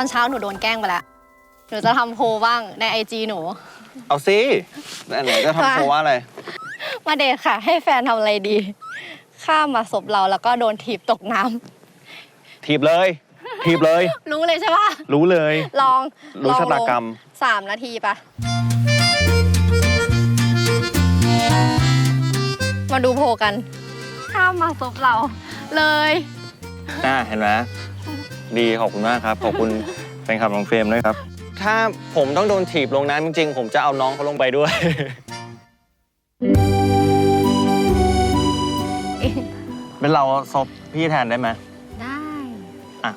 อนเช้าหนูโดนแกล้งไปแล้ว หนูจะทำโพลบ้างในไอจีหนู เอาสิอันไหนจะทำโพลว่าอะไร มาเดทค่ะ ให้แฟนทำอะไรดี ข้ามมาศพเราแล้วก็โดนถีบตกน้ำทีบเลยทีบเลย รู้เลยใช่ปะรู้เลย ลองรู้ลองชะตากรรม ลงสามนาทีปะมาดูโพลกัน ข้ามมาศพเราเลย น่าเห็นไหมดีขอบคุณมากครับ ขอบคุณแฟ นคลับน้องเฟรมด้วยครับ ถ้าผมต้องโดนถีบลงน้ำจริงๆ ผมจะเอาน้องเขาลงไปด้วย เป็นเราซบพี่แทนได้ไหม ได้อะ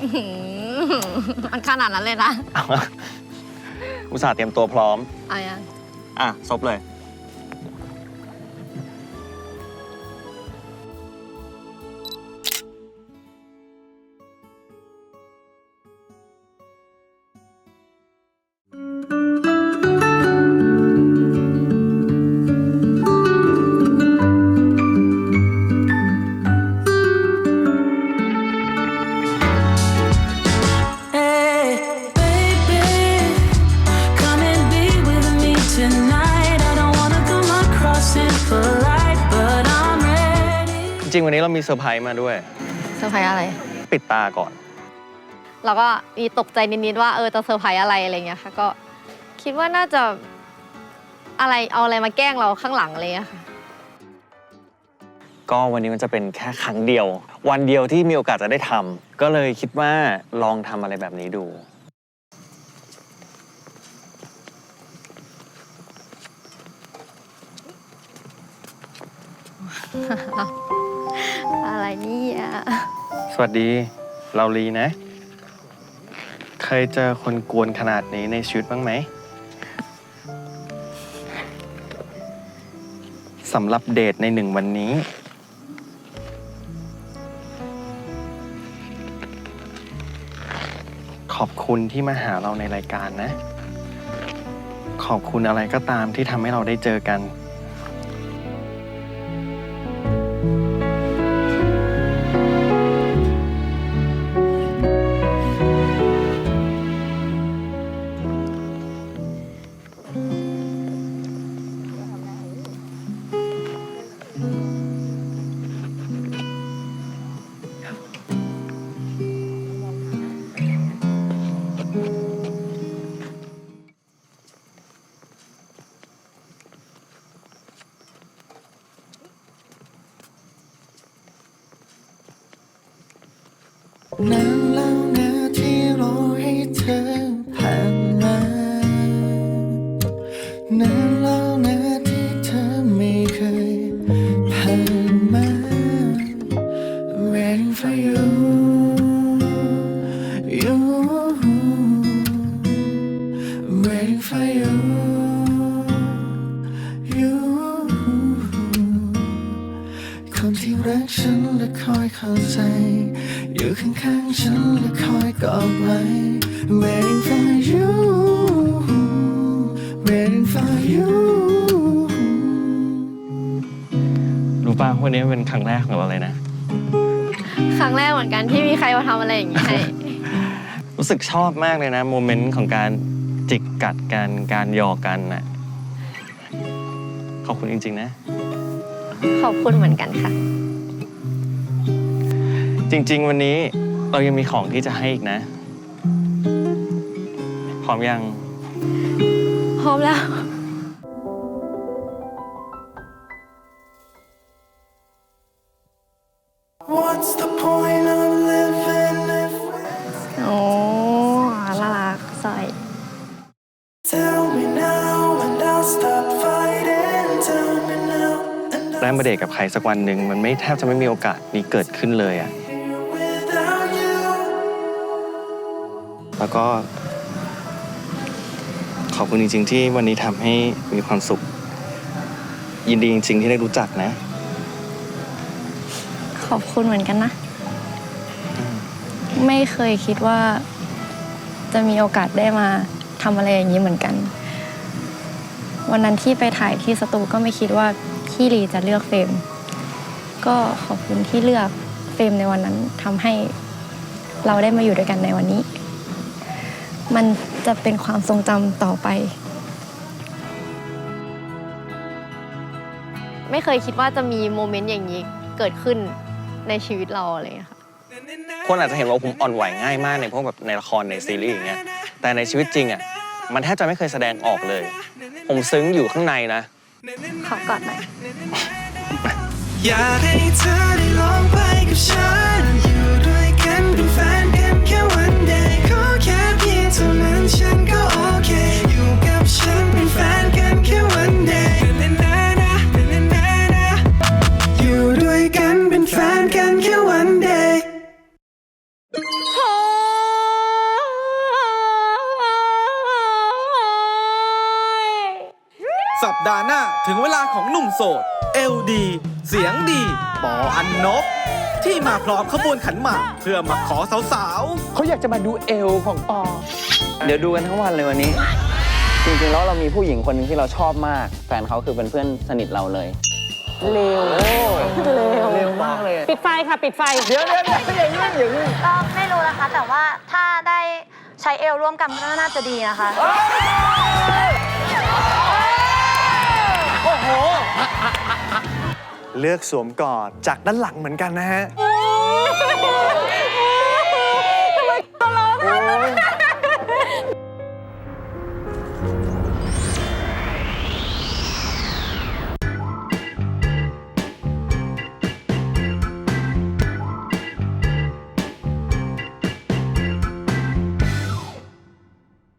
อื้อหือมันขนาดนั้นเลยนะเอาอุตส่าห์เตรียมตัวพร้อม เอายัง อะซบเลย ริง ๆ วันนี้เรามีเซอร์ไพรส์มาด้วย เซอร์ไพรส์อะไร ปิดตาก่อน แล้วก็มีตกใจนิดๆว่าเออจะเซอร์ไพรส์อะไรอะไรเงี้ยค่ะ ก็คิดว่าน่าจะอะไรเอาอะไรมาแกล้งเราข้างหลังเลยอะค่ะ ก็วันนี้มันจะเป็นแค่ครั้งเดียว วันเดียวที่มีโอกาสจะได้ทำก็เลยคิดว่าลองทำอะไรแบบนี้ดูอะไร เนี่ยสวัสดี เราลีนะ เคยเจอคนกวนขนาดนี้ในชีวิตบ้างไหมสำหรับเดทในหนึ่งวันนี้ ขอบคุณที่มาหาเราในรายการนะ ขอบคุณอะไรก็ตามที่ทำให้เราได้เจอกัน น รักฉันและคอยเข้าใจ อยู่ข้างๆฉันและคอยกอดไว้ Waiting for you Waiting for you รู้ป่ะวันนี้เป็นครั้งแรกของเราเลยนะ ครั้งแรกเหมือนกันที่มีใครมาทำอะไรอย่างนี้ให้ รู้สึกชอบมากเลยนะโมเมนต์ของการจิกกัดกันการหยอกกันน่ะขอบคุณจริง ๆ นะ ขอบคุณเหมือนกันค่ะ จริง ๆ วันนี้เรายังมีของที่จะให้อีกนะ พร้อมยัง พร้อมแล้ว What's the point of living if we โอ้น่ารักสอย Tell me now and I'll stop fighting Tell me now and ได้ I'll มาเดทกับใครสักวันหนึ่งมันไม่แทบจะไม่มีโอกาสนี้เกิดขึ้นเลยอะ แล้วก็ ขอบคุณจริง ๆ ที่วันนี้ทำให้มีความสุข ยินดีจริง ๆ ที่ได้รู้จักนะ ขอบคุณเหมือนกันนะ ไม่เคยคิดว่า จะมีโอกาสได้มาทำอะไรอย่างนี้เหมือนกัน วันนั้นที่ไปถ่ายที่สตูก็ไม่คิดว่าพี่ลีจะเลือกเฟรมก็ขอบคุณที่เลือกเฟรมในวันนั้นทำให้เราได้มาอยู่ด้วยกันในวันนี้ มันจะเป็นความทรงจำต่อไป ไม่เคยคิดว่าจะมีโมเมนต์อย่างนี้เกิดขึ้นในชีวิตเราอะไรอย่างเงี้ยค่ะ คนอาจจะเห็นว่าผมอ่อนไหวง่ายมากในพวกแบบในละครในซีรีส์อย่างเงี้ย แต่ในชีวิตจริงอะ มันแทบจะไม่เคยแสดงออกเลย ผมซึ้งอยู่ข้างในนะ ขอกอดหน่อย อยากให้เธอได้ลองไปกับฉัน ดาห์หน้าถึงเวลาของหนุ่มโสดเอลดีเสียงดี ปออันนบที่มาพร้อมขบวนขันหมากเพื่อมาขอสาวเขาอยากจะมาดูเอวของปอ เดี๋ยวดูกันทั้งวันเลยวันนี้ จริงๆแล้วเรามีผู้หญิงคนหนึงที่เราชอบมาก แฟนเขาคือเป็นเพื่อนสนิทเราเลย เร็วเร็ว เร็วมากเลย ปิดไฟค่ะ ปิดไฟ เดี๋ยวเดี๋ยวเดี๋ยวอย่างนี้อย่างนี้ก็ไม่รู้นะคะ แต่ว่าถ้าได้ใช้เอลร่วมกันก็น่าจะดีนะคะ เเลือกสวมกอดจากด้านหลังเหมือนกันนะฮะ